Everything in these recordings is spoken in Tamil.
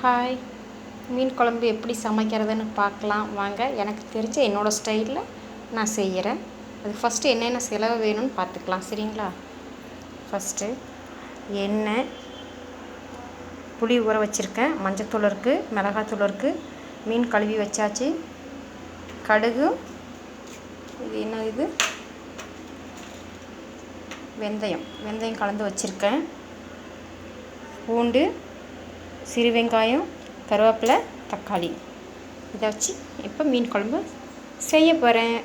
ஹாய் மீன் குழம்பு எப்படி சமைக்கிறதுன்னு பார்க்கலாம். வாங்க எனக்கு தெரிஞ்ச என்னோடய ஸ்டைலில் நான் செய்கிறேன் அது ஃபஸ்ட்டு என்னென்ன செலவு வேணும்னு பார்த்துக்கலாம். சரிங்களா? ஃபஸ்ட்டு எண்ணெய் புளி ஊற வச்சுருக்கேன். மஞ்சத்தூள் இருக்குது மிளகாத்தூள் இருக்குது மீன் கழுவி வச்சாச்சு. கடுகு இது என்ன இது? வெந்தயம். வெந்தயம் கலந்து வச்சுருக்கேன். பூண்டு சிறு வெங்காயம் கருவேப்பிலை தக்காளி. இதை வச்சு இப்போ மீன் குழம்பு செய்ய போகிறேன்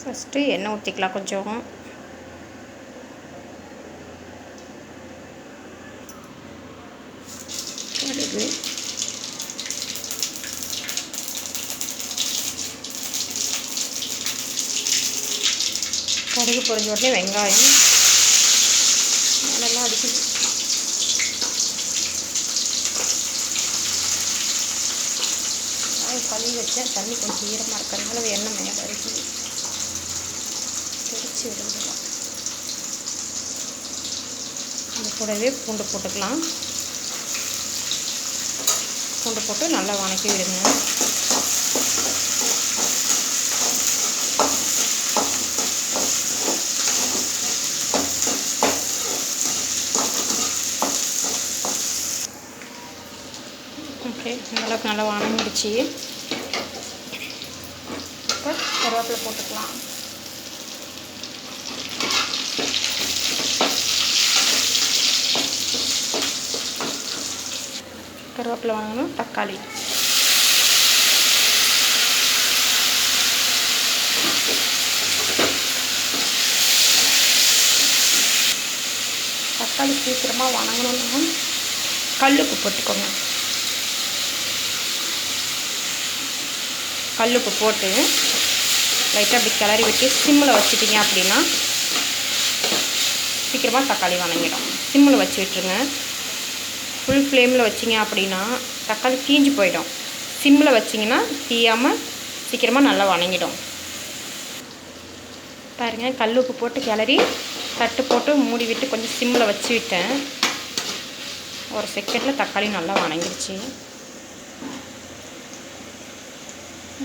ஃபஸ்ட்டு எண்ணெய் ஊற்றிக்கலாம் கொஞ்சம். கடுகு. கடுகு பொறிஞ்ச உடனே வெங்காயம் நல்லா அடிக்கணும் வெங்காயம் கழுவி வச்சேன் தண்ணி கொஞ்சம் ஈரமாக இருக்கிறதுனால எண்ணெய் மேலே அரிக்குது பிரித்து விடுங்கலாம் இது கூடவே பூண்டு போட்டுக்கலாம். பூண்டு போட்டு நல்லா வணக்கி விடுங்க. ஓகே இந்தளவுக்கு நல்லா வணங்கிடுச்சு. இப்போ கருவேப்பிலை போட்டுக்கலாம். கருவேப்பிலை வாங்கணும் தக்காளி. தக்காளி சீக்கிரமாக வணங்கணும்னா கல்லுப்பு போட்டுக்கோங்க. கல்லுப்பு போட்டு லைட்டாக அப்படி கிளறி விட்டு சிம்மில் வச்சுட்டிங்க அப்படின்னா சீக்கிரமாக தக்காளி வணங்கிடும். சிம்மில் வச்சு விட்டுருங்க. ஃபுல் ஃப்ளேமில் வச்சிங்க அப்படின்னா தக்காளி தீஞ்சு போயிடும். சிம்மில் வச்சிங்கன்னா தீயாமல் சீக்கிரமாக நல்லா வணங்கிடும். பாருங்கள் கல் உப்பு போட்டு கிளறி தட்டு போட்டு மூடி விட்டு கொஞ்சம் சிம்மில் வச்சு விட்டேன். ஒரு செகண்டில் தக்காளி நல்லா வணங்கிடுச்சு.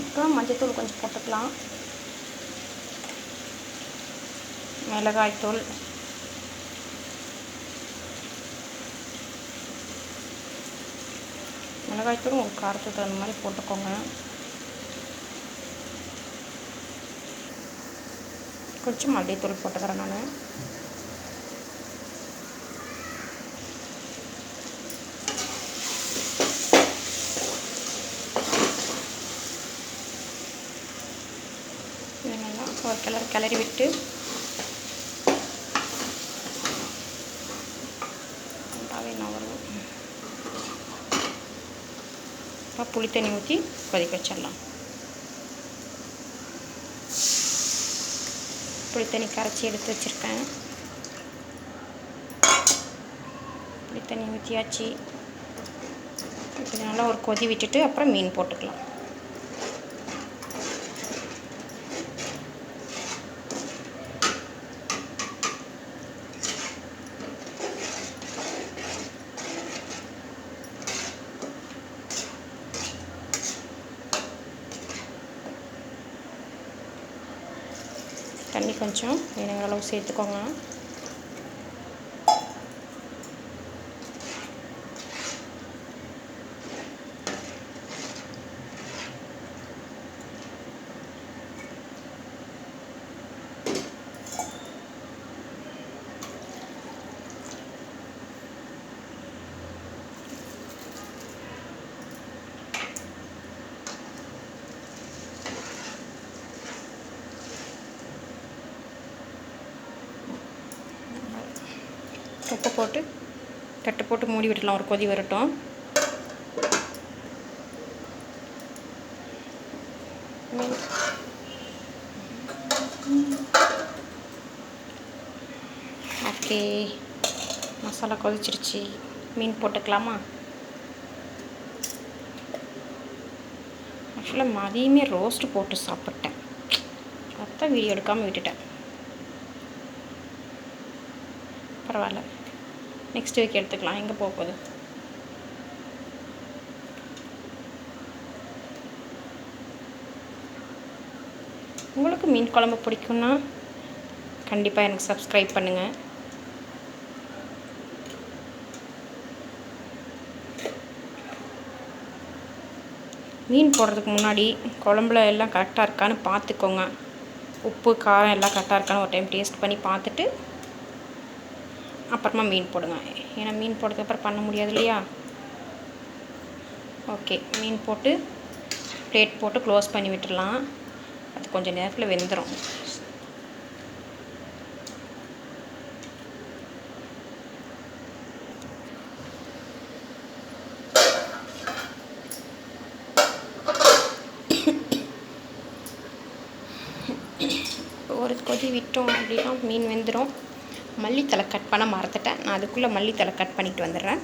இப்போ மஞ்சத்தூள் கொஞ்சம் போட்டுக்கலாம். மிளகாய்த்தூள். மிளகாய்த்தூள் ஒரு காரத்துக்கு தகுந்த மாதிரி போட்டுக்கோங்க. கொஞ்சம் மல்லித்தூள் போட்டுக்கிறேன் நான். இதெல்லாம் ஒரு கிளறி கிளறி விட்டு இப்போ புளி தண்ணி ஊற்றி கொதிக்க வச்சிடலாம் புளி தண்ணி கரைச்சி எடுத்து வச்சுருக்கேன் புளி தண்ணி ஊற்றியாச்சு இது நல்லா ஒரு கொதி விட்டுட்டு அப்புறம் மீன் போட்டுக்கலாம் தண்ணி கொஞ்சம் வேணுங்கிற அளவு சேர்த்துக்கோங்க. உப்பு போட்டு தட்டு போட்டு மூடி விடலாம் ஒரு கொதி வரட்டும். ஓகே. மசாலா கொதிச்சிருச்சு. மீன் போட்டுக்கலாமா? ஆக்சுவலாக மதியமே ரோஸ்ட்டு போட்டு சாப்பிட்டேன். அதான் வீடியோ எடுக்காமல் விட்டுட்டேன். பரவாயில்ல. நெக்ஸ்ட் வீக் எடுத்துக்கலாம். எங்கே போக போகுது? உங்களுக்கு மீன் குழம்பு பிடிக்கும்னா கண்டிப்பாக எனக்கு சப்ஸ்கிரைப் பண்ணுங்கள் மீன் போடுறதுக்கு முன்னாடி குழம்புல எல்லாம் கரெக்டாக இருக்கான்னு பார்த்துக்கோங்க. உப்பு காரம் எல்லாம் கரெக்டாக இருக்கான்னு ஒரு டைம் டேஸ்ட் பண்ணி பார்த்துட்டு அப்புறமா மீன் போடுங்க. ஏன்னா மீன் போட்டதுக்கப்புறம் பண்ண முடியாது இல்லையா? ஓகே மீன் போட்டு பிளேட் போட்டு க்ளோஸ் பண்ணி விட்டுடலாம் அது கொஞ்சம் நேரத்தில் வெந்துடும் ஒரு கொதி விட்டோம் அப்படின்னா மீன் வெந்துடும் மல்லித்தலை கட் பண்ண மறந்துட்டேன். நான் அதுக்குள்ளே மல்லித்தலை கட் பண்ணிட்டு வந்துடுறேன்.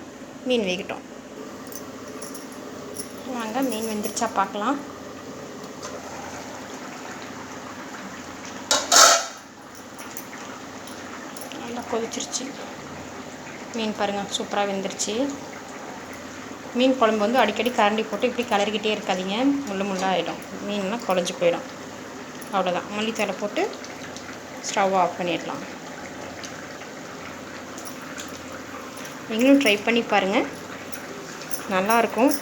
மீன் வேகட்டும். வாங்க மீன் வெந்துருச்சா பார்க்கலாம். நல்லா கொதிச்சிருச்சு. மீன் பாருங்கள் சூப்பராக வெந்துருச்சு. மீன் குழம்பு வந்து அடிக்கடி கரண்டி போட்டு இப்படி கிளறிக்கிட்டே இருக்காதீங்க. முள்ளு முள்ளாகிடும் மீன்லாம் குழஞ்சி போயிடும். அவ்வளோதான் மல்லித்தலை போட்டு ஸ்டவ் ஆஃப் பண்ணிடலாம். நீங்களும் ட்ரை பண்ணி பாருங்கள் நல்லாயிருக்கும்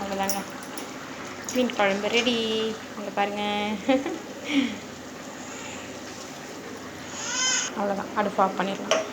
அவ்வளோதாங்க மீன் குழம்பு ரெடி இங்கே பாருங்கள் அவ்வளோதான் அடுப்பு ஆஃப் பண்ணிடலாம்.